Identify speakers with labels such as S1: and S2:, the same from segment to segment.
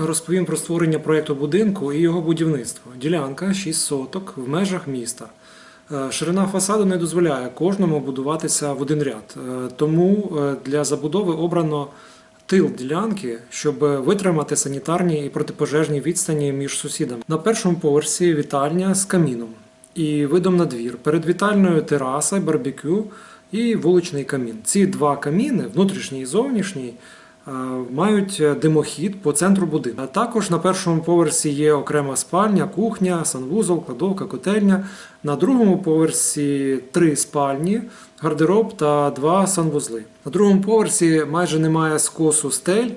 S1: Розповім про створення проєкту будинку і його будівництво. Ділянка 6 соток в межах міста. Е, Ширина фасаду не дозволяє кожному будуватися в один ряд. Е, Тому е, для забудови обрано тил ділянки, щоб витримати санітарні і протипожежні відстані між сусідами. На першому поверсі вітальня з каміном і видом на двір. Перед вітальною тераса, барбекю і вуличний камін. Ці два каміни, внутрішній і зовнішній, мають димохід по центру будинку. Також на першому поверсі є окрема спальня, кухня, санвузол, кладовка, котельня. На другому поверсі три спальні, гардероб та два санвузли. На другому поверсі майже немає скосу стель.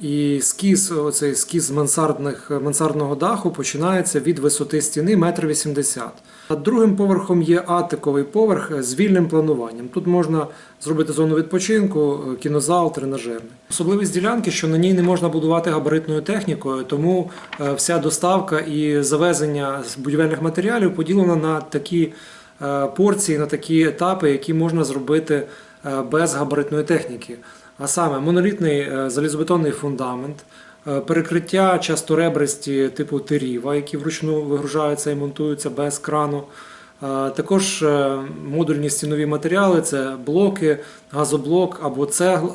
S1: І скіз, оцей скіз мансардних, мансардного даху починається від висоти стіни 1,80 м. Над другим поверхом є атиковий поверх з вільним плануванням. Тут можна зробити зону відпочинку, кінозал, тренажерний. Особливість ділянки, що на ній не можна будувати габаритною технікою, тому е, вся доставка і завезення будівельних матеріалів поділена на такі е, порції, на такі етапи, які можна зробити е, без габаритної техніки. А саме монолітний е, залізобетонний фундамент, е, перекриття часто ребристі типу тиріва, які вручну вигружаються і монтуються без крану. Е, Також модульні стінові матеріали це блоки, газоблок або цегла.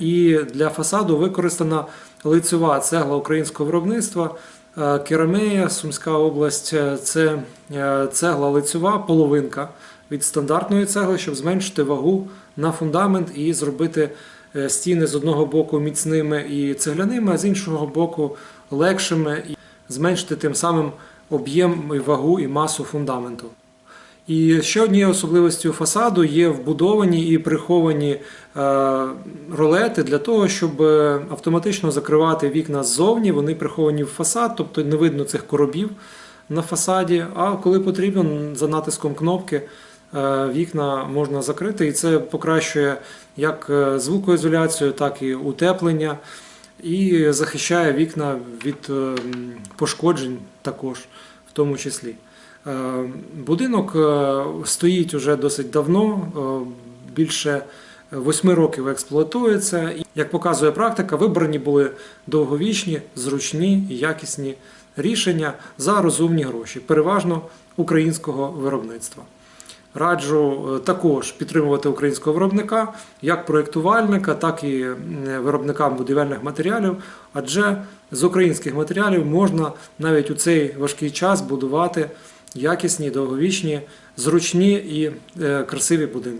S1: І для фасаду використана лицьова цегла українського виробництва. Керамея, Сумська область це цегла лицьова, половинка від стандартної цегли, щоб зменшити вагу на фундамент і зробити стіни з одного боку міцними і цегляними, а з іншого боку легшими і зменшити тим самим об'єм, і вагу і масу фундаменту. І ще однією особливістю фасаду є вбудовані і приховані е, ролети для того, щоб е, автоматично закривати вікна ззовні. Вони приховані в фасад, тобто не видно цих коробів на фасаді. А коли потрібно, за натиском кнопки е, вікна можна закрити, і це покращує як е, звукоізоляцію, так і утеплення, і захищає вікна від е, пошкоджень також, в тому числі. Е, Будинок е, стоїть уже досить давно, е, більше восьми років експлуатується. І, Як показує практика, вибрані були довговічні, зручні і якісні рішення за розумні гроші, переважно українського виробництва. Раджу е, також підтримувати українського виробника, як проєктувальника, так і виробникам будівельних матеріалів, адже з українських матеріалів можна навіть у цей важкий час будувати якісні, довговічні, зручні і е, красиві будинки.